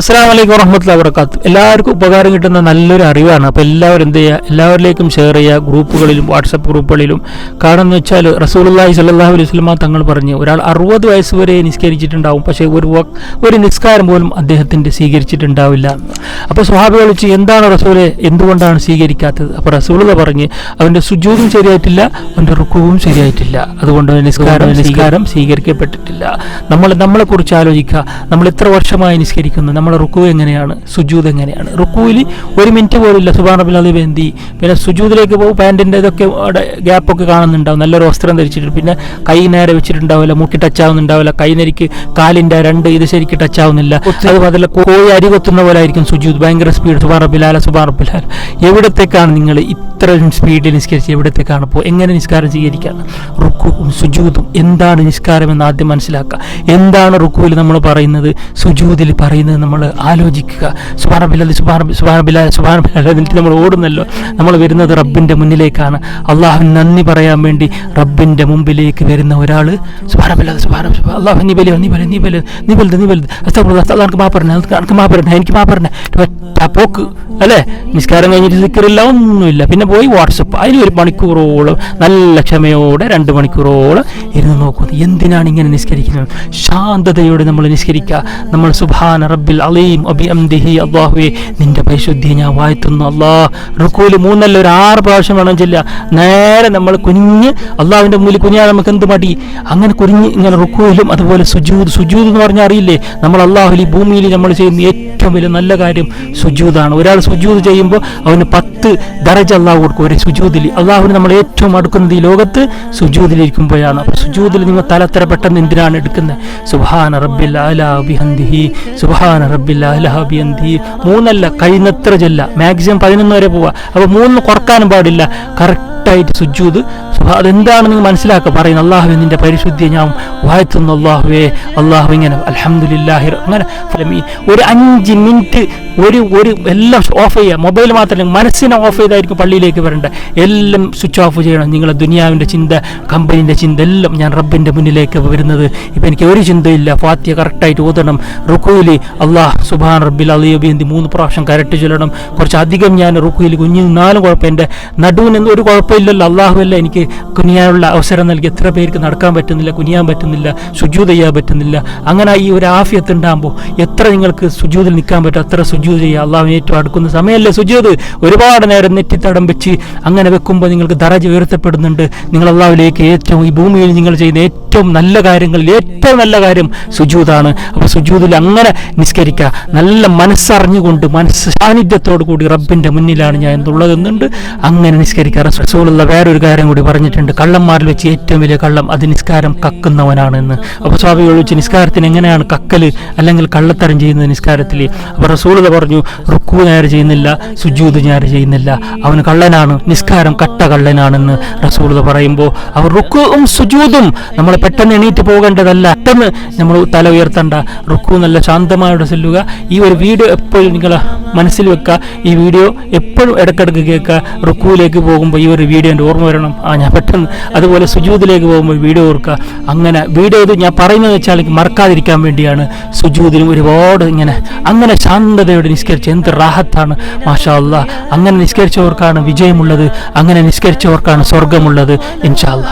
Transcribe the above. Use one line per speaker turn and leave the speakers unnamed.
അസ്സാം വലൈക്കും വറഹമത്തുള്ള വർക്കാത്ത് എല്ലാവർക്കും ഉപകാരം കിട്ടുന്ന നല്ലൊരു അറിവാണ്. അപ്പോൾ എല്ലാവരും എന്ത് ചെയ്യുക? എല്ലാവരിലേക്കും ഷെയർ ചെയ്യുക. ഗ്രൂപ്പുകളിലും വാട്സപ്പ് ഗ്രൂപ്പുകളിലും. കാരണം എന്ന് വെച്ചാൽ റസൂലുള്ളാഹി സല്ലാഹു അലൈഹി സ്വലമ തങ്ങൾ പറഞ്ഞു ഒരാൾ അറുപത് വയസ്സ് വരെ നിസ്കരിച്ചിട്ടുണ്ടാവും. പക്ഷേ ഒരു ഒരു നിസ്കാരം പോലും അദ്ദേഹത്തിന്റെ സ്വീകരിച്ചിട്ടുണ്ടാവില്ല. അപ്പോൾ സ്വഹാബികൾ വിളിച്ച് എന്താണ് റസൂലെ എന്തുകൊണ്ടാണ് സ്വീകരിക്കാത്തത്? അപ്പോൾ റസൂലുള്ള പറഞ്ഞ് അവന്റെ സുജൂതും ശരിയായിട്ടില്ല അവന്റെ റുക്കുവും ശരിയായിട്ടില്ല. അതുകൊണ്ട് നിസ്കാരം നിസ്കാരം സ്വീകരിക്കപ്പെട്ടിട്ടില്ല. നമ്മൾ നമ്മളെക്കുറിച്ച് ആലോചിക്കുക. നമ്മൾ എത്ര വർഷമായി നിസ്കരിക്കുന്നു? നമ്മളെ റുക്കു എങ്ങനെയാണ്? സുജൂത് എങ്ങനെയാണ്? റുക്കുവിൽ ഒരു മിനിറ്റ് പോലില്ല അലി ബന്തി പിന്നെ സുജൂതിലേക്ക് പോകും. പാന്റിന്റെ ഇതൊക്കെ അവിടെ ഗ്യാപ്പൊക്കെ കാണുന്നുണ്ടാവും. നല്ലൊരു വസ്ത്രം ധരിച്ചിട്ട് പിന്നെ കൈ നേരെ വെച്ചിട്ടുണ്ടാവില്ല. മുട്ടി ടച്ച് ആവുന്നുണ്ടാവില്ല. കൈ നെരിക്ക് കാലിന്റെ രണ്ട് ഇത് ശരിക്ക് ടച്ച് ആവുന്നില്ല. അതുപോലെ കോഴി അരി കൊത്തുന്ന പോലെ ആയിരിക്കും സുജൂത് ഭയങ്കര സ്പീഡ് സുബാൻ റബിലാല സുബാൻ റബിലാല എവിടത്തേക്കാണ് നിങ്ങൾ ഇത്ര സ്പീഡിൽ നിസ്കരിച്ച് എവിടത്തേക്കാണ് ഇപ്പോൾ എങ്ങനെ നിസ്കാരം സ്വീകരിക്കാൻ റുക്കുവും സുജൂതും എന്താണ് നിസ്കാരം എന്ന് ആദ്യം മനസ്സിലാക്കുക. എന്താണ് റുക്കുവിൽ നമ്മൾ പറയുന്നത്? സുജൂതിൽ പറയുന്നത് നമ്മൾ ആലോചിക്കുക. സുബാന സുബാറബി സുബാന സുബാന എന്നിട്ട് നമ്മൾ ഓടുന്നല്ലോ. നമ്മൾ വരുന്നത് റബ്ബിന്റെ മുന്നിലേക്കാണ്. അള്ളാഹുവിന് നന്ദി പറയാൻ വേണ്ടി റബ്ബിന്റെ മുമ്പിലേക്ക് വരുന്ന ഒരാൾ സുബാന സുബാറബ് അള്ളാഹു നീ ബലി നീ ബലി നീ ബലി നീ വലുത് നീ വലുത്. എനിക്ക് മാ അതൊക്കെ എനിക്ക് മാ എനിക്ക് മാ ഒറ്റ പോക്ക് അല്ലേ? നിസ്കാരം കഴിഞ്ഞിട്ട് സിക്കറില്ല ഒന്നുമില്ല. പിന്നെ പോയി വാട്സപ്പ്. അതിന് ഒരു മണിക്കൂറോളം നല്ല ക്ഷമയോടെ രണ്ട് മണിക്കൂറോളം ഇരുന്ന് നോക്കുന്നത് എന്തിനാണ് ഇങ്ങനെ നിസ്കരിക്കുന്നത്? ശാന്തതയോടെ നമ്മൾ നിസ്കരിക്കുക. നമ്മൾ സുബാന റബ്ബിൽ അലീം അബിഅംദിഹി അള്ളാഹുവെ നിന്റെ പരിശുദ്ധിയെ ഞാൻ വാഴ്ത്തുന്നു അള്ളാഹ്. റുക്കൂൽ മൂന്നല്ല ഒരു ആറ് പ്രാവശ്യം വേണം ചെല്ലുക. നേരെ നമ്മൾ കുഞ്ഞ് അള്ളാഹുവിന്റെ മുന്നിൽ കുഞ്ഞാ നമുക്ക് എന്ത് മടി? അങ്ങനെ കുഞ്ഞ് ഇങ്ങനെ റുക്കൂലും അതുപോലെ സുജൂദ്. സുജൂദ് എന്ന് പറഞ്ഞാൽ അറിയില്ലേ? നമ്മൾ അള്ളാഹുലി ഭൂമിയിൽ നമ്മൾ ചെയ്യുന്ന ഏറ്റവും വലിയ നല്ല കാര്യം സുജൂതാണ്. ഒരാൾ സുജൂത് ചെയ്യുമ്പോൾ അവന് പത്ത് ദറജ അള്ളാഹു കൊടുക്കും. ഒരു സുജൂദിൽ അള്ളാഹുവിന് നമ്മൾ ഏറ്റവും അടുക്കുന്നത് ഈ ലോകത്ത് സുജൂതിലിരിക്കുമ്പോഴാണ്. അപ്പോൾ സുജൂതിൽ നിങ്ങൾ തലത്തര പെട്ടെന്ന് എന്തിനാണ് എടുക്കുന്നത്? സുഹാന റബ്ബിൽ അലാ സുഹാന റബ്ബിൽ അലാ ബിഹന്ദിഹി മൂന്നല്ല കഴിയുന്നത്ര ചെല്ല മാക്സിമം പതിനൊന്ന് വരെ പോവുക അപ്പോൾ മൂന്ന് കുറക്കാനും പാടില്ല. കറക്റ്റായിട്ട് സുജൂദ് അതെന്താണ് നിങ്ങൾ മനസ്സിലാക്കുക. പറയുന്നത് അള്ളാഹുവെ നിന്റെ പരിശുദ്ധിയെ ഞാൻ വാഴ്ത്തുന്നു അള്ളാഹുവേ. അള്ളാഹു ഇങ്ങനെ അലഹമുല്ലാഹി അങ്ങനെ ഒരു അഞ്ച് മിനിറ്റ് ഒരു ഒരു എല്ലാം ഓഫ് ചെയ്യുക. മൊബൈൽ മാത്രമല്ല മനസ്സിനെ ഓഫ് ചെയ്തായിരിക്കും പള്ളിയിലേക്ക് വരേണ്ടത്. എല്ലാം സ്വിച്ച് ഓഫ് ചെയ്യണം. നിങ്ങളെ ദുനിയാവിന്റെ ചിന്ത കമ്പനീന്റെ ചിന്ത എല്ലാം ഞാൻ റബ്ബിന്റെ മുന്നിലേക്ക് വരുന്നത്. ഇപ്പം എനിക്ക് ഒരു ചിന്തയില്ല. ഫാത്തിയ കറക്റ്റായിട്ട് ഓതണം. റുക്കുയിൽ അള്ളാഹ് സുബാൻ റബ്ബിൽ അലിയബിന്തി മൂന്ന് പ്രാവശ്യം കരട്ട് ചൊല്ലണം. കുറച്ച് അധികം ഞാൻ റുക്കുയിൽ കുഞ്ഞു നാലും കുഴപ്പം. എന്റെ നടുവിന് ഒരു കുഴപ്പമില്ലല്ലോ അള്ളാഹുവല്ല എനിക്ക് കുനിയാനുള്ള അവസരം നൽകി എത്ര പേർക്ക് നടക്കാൻ പറ്റുന്നില്ല കുനിയാൻ പറ്റുന്നില്ല സുജൂത് ചെയ്യാൻ പറ്റുന്നില്ല. അങ്ങനെ ഈ ഒരു ആഫിയത്ത് ഉണ്ടാകുമ്പോൾ എത്ര നിങ്ങൾക്ക് സുജൂതിൽ നിൽക്കാൻ പറ്റും അത്ര സുജൂത് ചെയ്യുക. അള്ളാഹുവിന് ഏറ്റവും അടുക്കുന്ന സമയമല്ലേ സുജൂത്? ഒരുപാട് നേരം നെറ്റിത്തടം വെച്ച് അങ്ങനെ വെക്കുമ്പോൾ നിങ്ങൾക്ക് ദറജ ഉയർത്തപ്പെടുന്നുണ്ട്. നിങ്ങൾ അള്ളാഹുലേക്ക് ഏറ്റവും ഈ ഭൂമിയിൽ നിങ്ങൾ ചെയ്യുന്ന ഏറ്റവും നല്ല കാര്യങ്ങളിൽ ഏറ്റവും നല്ല കാര്യം സുജൂതാണ്. അപ്പോൾ സുജൂതിൽ അങ്ങനെ നിസ്കരിക്കുക. നല്ല മനസ്സറിഞ്ഞുകൊണ്ട് മനസ്സ് സാന്നിധ്യത്തോടു കൂടി റബ്ബിന്റെ മുന്നിലാണ് ഞാൻ എന്നുള്ളതെന്നുണ്ട് അങ്ങനെ നിസ്കരിക്കുക. റസൂലുള്ള വേറൊരു കാര്യം കൂടി പറഞ്ഞിട്ടുണ്ട്. കള്ളന്മാരിൽ വെച്ച് ഏറ്റവും വലിയ കള്ളം അത് നിസ്കാരം കക്കുന്നവനാണെന്ന്. അപ്പോൾ സ്വാഭാവികൾ വെച്ച് നിസ്കാരത്തിന് എങ്ങനെയാണ് കക്കൽ അല്ലെങ്കിൽ കള്ളത്തരം ചെയ്യുന്നത് നിസ്കാരത്തിൽ അപ്പോൾ റസൂലത പറഞ്ഞു റുക്കു നേരെ ചെയ്യുന്നില്ല സുജൂത് നേരെ ചെയ്യുന്നില്ല. അവന് കള്ളനാണ് നിസ്കാരം കട്ട കള്ളനാണെന്ന് റസൂലത പറയുമ്പോൾ അവർ റുക്കുവും സുജൂതും നമ്മൾ പെട്ടെന്ന് എണീറ്റ് പോകേണ്ടതല്ല. പെട്ടെന്ന് നമ്മൾ തല ഉയർത്തണ്ട. റുക്കു നല്ല ശാന്തമായോടെ ചെല്ലുക ഈ ഒരു വീഡിയോ എപ്പോഴും നിങ്ങൾ മനസ്സിൽ വെക്കുക. ഈ വീഡിയോ എപ്പോഴും ഇടക്കിടക്ക് കേൾക്കുക. റുക്കുവിലേക്ക് പോകുമ്പോൾ ഈ ഒരു വീഡിയോ എന്റെ ഓർമ്മ വരണം. ആ ഞാൻ പെട്ടെന്ന് അതുപോലെ സുജൂതിലേക്ക് പോകുമ്പോൾ വീഡിയോ ഓർക്കുക. അങ്ങനെ വീഡിയോ ഇത് ഞാൻ പറയുന്നത് വെച്ചാൽ എനിക്ക് മറക്കാതിരിക്കാൻ വേണ്ടിയാണ് സുജൂതിനും ഒരുപാട് ഇങ്ങനെ അങ്ങനെ ശാന്തതയോടെ നിസ്കരിച്ച് എന്ത് റാഹത്താണ്. മാഷാ അല്ലാ അങ്ങനെ നിസ്കരിച്ചവർക്കാണ് വിജയമുള്ളത് അങ്ങനെ നിസ്കരിച്ചവർക്കാണ് സ്വർഗമുള്ളത് ഇൻഷാല്ല